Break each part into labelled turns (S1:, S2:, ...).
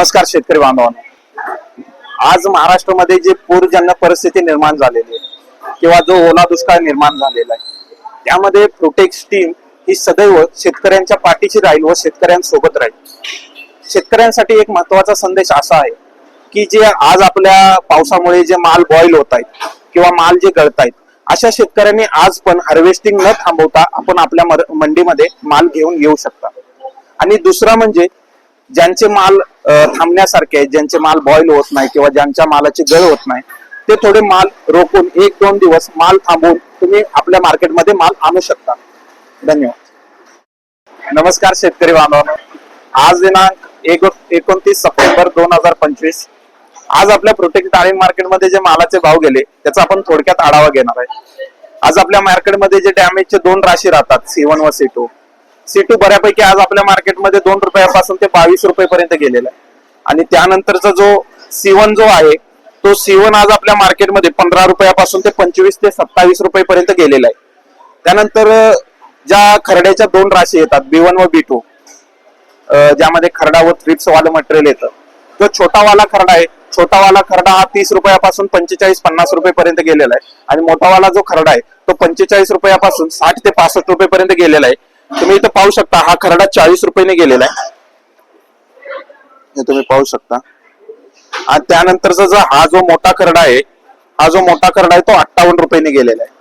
S1: नमस्कार शेतकरी बांधवांनो. आज महाराष्ट्रामध्ये जे पूरजन्य परिस्थिती निर्माण झालेली आहे किंवा जो ओला दुष्काळ निर्माण झालेला आहे त्यामध्ये प्रोटेक्स टीम ही सदैव शेतकऱ्यांच्या पाठीशी राहील व शेतकऱ्यांसोबत राहील. शेतकऱ्यांसाठी एक महत्त्वाचा संदेश असा आहे की जे आज आपल्या पावसामुळे जे माल बॉईल होत आहेत किंवा माल जे गळत आहेत अशा शेतकऱ्यांनी आज पण हार्वेस्टिंग न थांबवता आपण आपल्या मंडीमध्ये माल घेऊन येऊ शकता. आणि दुसरा म्हणजे ज्यांचे माल थांबण्यासारखे आहेत ज्यांचे माल बॉईल होत नाही किंवा ज्यांच्या मालाची गळ होत नाही ते थोडे माल रोखून एक दोन दिवस माल थांबवून तुम्ही आपल्या मार्केटमध्ये माल आणू शकता. धन्यवाद. नमस्कार शेतकरी बांधवांनो. आज दिनांक एक एकोणतीस सप्टेंबर दोन हजार पंचवीस. आज आपल्या प्रोटेक्ट डाळिंब मार्केटमध्ये जे मालाचे भाव गेले त्याचा आपण थोडक्यात आढावा घेणार आहे. आज आपल्या मार्केटमध्ये जे डॅमेजचे दोन राशी राहतात सी वन व सी टू सी टू बऱ्यापैकी आज आपल्या मार्केटमध्ये दोन रुपयापासून ते बावीस रुपयेपर्यंत गेलेला आहे. आणि त्यानंतरचा जो सी वन जो आहे तो सी वन आज आपल्या मार्केटमध्ये पंधरा रुपयापासून ते पंचवीस ते सत्तावीस रुपयेपर्यंत गेलेला आहे. त्यानंतर ज्या खरड्याच्या दोन राशी येतात बी वन व बी टू ज्यामध्ये खरडा व थ्रिप्स वालं मटेरियल येतं. जो छोटावाला खरडा आहे छोटावाला खरडा हा तीस रुपयापासून पंचेचाळीस पन्नास रुपयेपर्यंत गेलेला आहे. आणि मोठावाला जो खरडा आहे तो पंचेचाळीस रुपयापासून साठ ते पासष्ट रुपयेपर्यंत गेलेला आहे. तुम्ही इथं पाहू शकता हा खरडा चाळीस रुपयाने गेलेला आहे. हे तुम्ही पाहू शकता. आणि त्यानंतरचा जो हा जो मोठा खरडा आहे हा जो मोठा खरडा आहे तो अठ्ठावन्न रुपयाने गेलेला आहे.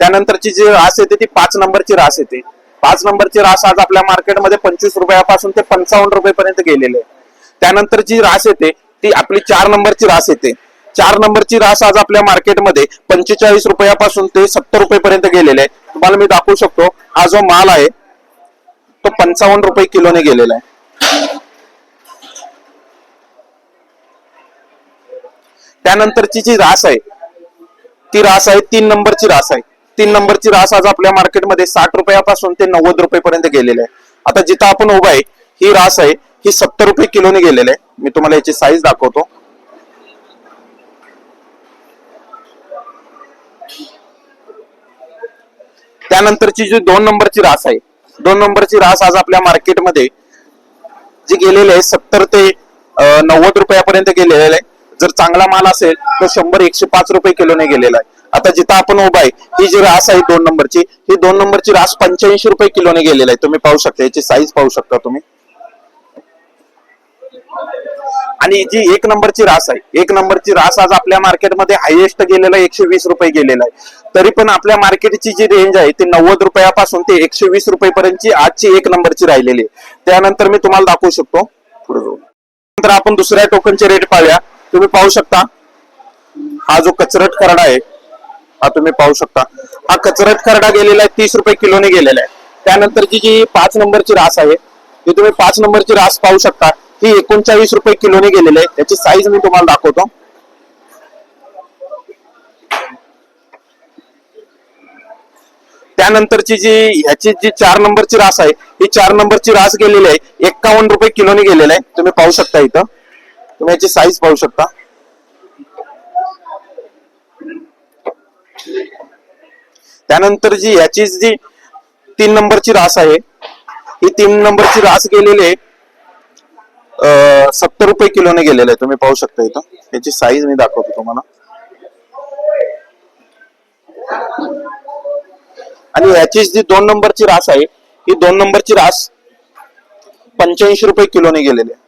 S1: त्यानंतरची जी रास येते ती पाच नंबरची रास येते. पाच नंबरची रास आज आपल्या मार्केटमध्ये पंचवीस रुपयापासून ते पंचावन्न रुपयेपर्यंत गेलेली आहे. त्यानंतर जी रास येते ती आपली चार नंबरची रास येते. चार नंबरची रास आज आपल्या मार्केटमध्ये पंचेचाळीस रुपयापासून ते सत्तर रुपयेपर्यंत गेलेले आहे. तुम्हाला मी दाखवू शकतो हा जो माल आहे तो पंचावन्न रुपये किलोने गेलेला आहे. त्यानंतरची जी रास आहे ती रास आहे तीन नंबरची रास आहे. तीन नंबरची रास आज आपल्या मार्केटमध्ये साठ रुपयापासून ते नव्वद रुपयेपर्यंत गेलेले आहे. आता जिथं आपण उभा आहे ही रास आहे ही सत्तर रुपये किलोने गेलेले आहे. मी तुम्हाला याची साईज दाखवतो. त्यानंतरची जी दोन नंबरची रास आहे दोन नंबरची रास आज आपल्या मार्केटमध्ये जे गेलेले आहे सत्तर ते नव्वद रुपयापर्यंत गेलेले आहे. जर चांगला माल असेल तर शंभर एकशे पाच रुपये किलोने गेलेला आहे. आता जिथं आपण उभा आहे ही जी रास आहे दोन नंबरची ही दोन नंबरची रास पंच्याऐंशी रुपये किलोने गेलेला आहे. तुम्ही पाहू शकता याची साईज पाहू शकता तुम्ही. आणि जी एक नंबरची रास आहे एक नंबरची रास आज आपल्या मार्केटमध्ये हायएस्ट गेलेला एकशे वीस रुपये गेलेला आहे. तरी पण आपल्या मार्केटची जी रेंज आहे ती नव्वद रुपयापासून ते एकशे वीस रुपयेपर्यंतची आजची एक नंबरची राहिलेली आहे. त्यानंतर मी तुम्हाला दाखवू शकतो. पुढे नंतर आपण दुसऱ्या टोकनचे रेट पाहूया. तुम्ही पाहू शकता हा जो कचरट खरडा आहे हा तुम्ही पाहू शकता. हा कचरट खरडा गेलेला आहे तीस रुपये किलोने गेलेला आहे. त्यानंतरची जी पाच नंबरची रास आहे ती तुम्ही पाच नंबरची रास पाहू शकता. ही एकोणचाळीस रुपये किलोने गेलेली आहे त्याची साईज मी तुम्हाला दाखवतो. त्यानंतरची जी ह्याची जी चार नंबरची रास आहे ही चार नंबरची रास गेलेली आहे. एक्कावन्न रुपये किलोने गेलेली आहे. तुम्ही पाहू शकता इथं. तुम्ही याची साईज पाहू शकता. त्यानंतर जी ह्याची जी तीन नंबरची रास आहे ही तीन नंबरची रास गेलेली आहे. सत्तर रुपये किलोने गेलेले आहे. तुम्ही पाहू शकता इथं. याची साईज मी दाखवतो तुम्हाला. आणि याची जी दोन नंबरची रास आहे ही दोन नंबरची रास पंच्याऐंशी रुपये किलोने गेलेली आहे.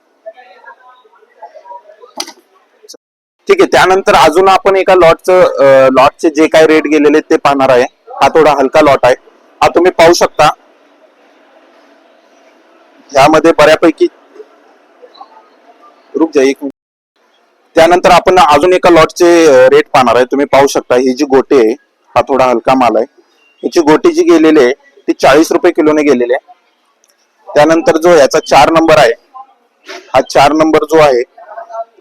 S1: ठीक आहे त्यानंतर अजून आपण एका लॉटचं लॉटचे जे काही रेट गेलेले ते पाहणार आहे. हा थोडा हलका लॉट आहे. हा तुम्ही पाहू शकता. ह्यामध्ये बऱ्यापैकी रुक जा एक त्यानंतर आपण अजून एका लॉटचे रेट पाहणार आहे. तुम्ही पाहू शकता ही जी गोटी आहे हा थोडा हलका माल आहे. हिची गोटी जी गेलेली आहे ती चाळीस रुपये किलोने गेलेली आहे. त्यानंतर जो याचा चार नंबर आहे हा चार नंबर जो आहे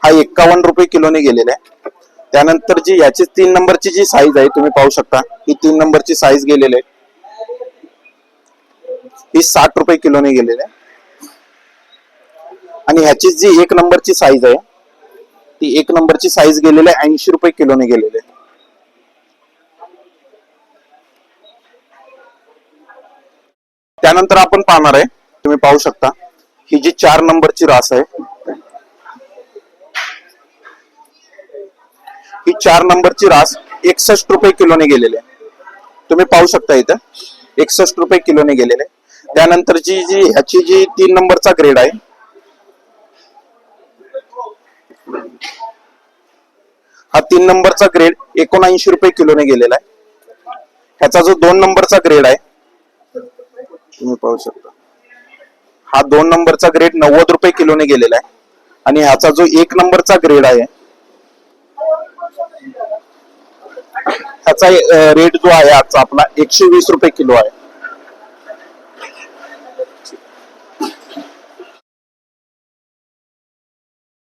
S1: हा एक्कावन्न रुपये किलोने गेलेला आहे. त्यानंतर जी याची तीन नंबरची जी साईज आहे तुम्ही पाहू शकता ही तीन नंबरची साईज गेलेली आहे. ही साठ रुपये किलोने गेलेली आहे. आणि ह्याची जी एक नंबरची साईज आहे ती एक नंबरची साईज गेलेली आहे ऐंशी रुपये किलोने गेलेली आहे. त्यानंतर आपण पाहणार आहे तुम्ही पाहू शकता ही जी चार नंबरची रास आहे ही चार नंबरची रास एकसष्ट रुपये किलोने गेलेली आहे. तुम्ही पाहू शकता इथं एकसष्ट रुपये किलोने गेलेले त्यानंतरची जी ह्याची जी तीन नंबरचा ग्रेड आहे हा तीन नंबरचा ग्रेड एकोणऐंशी रुपये किलोने गेलेला आहे. ह्याचा जो दोन नंबरचा ग्रेड आहे तुम्ही पाहू शकता. हा दोन नंबरचा ग्रेड नव्वद रुपये किलोने गेलेला आहे. आणि ह्याचा जो एक नंबरचा ग्रेड आहे ह्याचा रेट जो आहे आजचा आपला एकशे वीस रुपये किलो आहे.